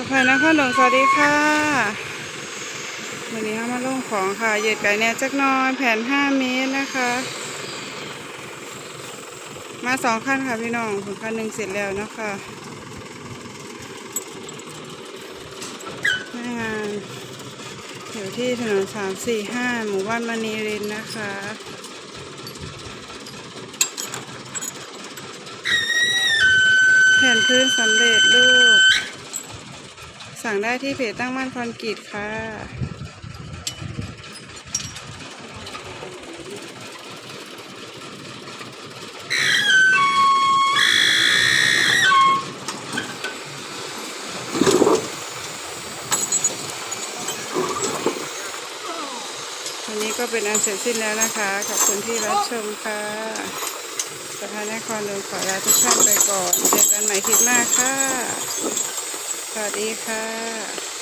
สะพานนครหลวงสวัสดีค่ะวันนี้เรามาลงของค่ะเหยียดไก่แน่จักน้อยแผ่น5เมตรนะคะ มาสองขั้นค่ะพี่น้องผลขั้นหนึ่งเสร็จแล้วนะคะหน้างานอยู่ที่ถนนสามสี่ห้าหมู่บ้านมณีรินนะคะแผ่นพื้นสำเร็จรูป สั่งได้ที่เพจตั้งมั่นคอนกรีตค่ะ วันนี้ก็เป็นอันเสร็จสิ้นแล้วนะคะ ขอบคุณที่รับชมค่ะสถานนครหลวงขอลาทุกท่านไปก่อน เจอกันใหม่คลิปหน้าค่ะ วัสดีค่ะ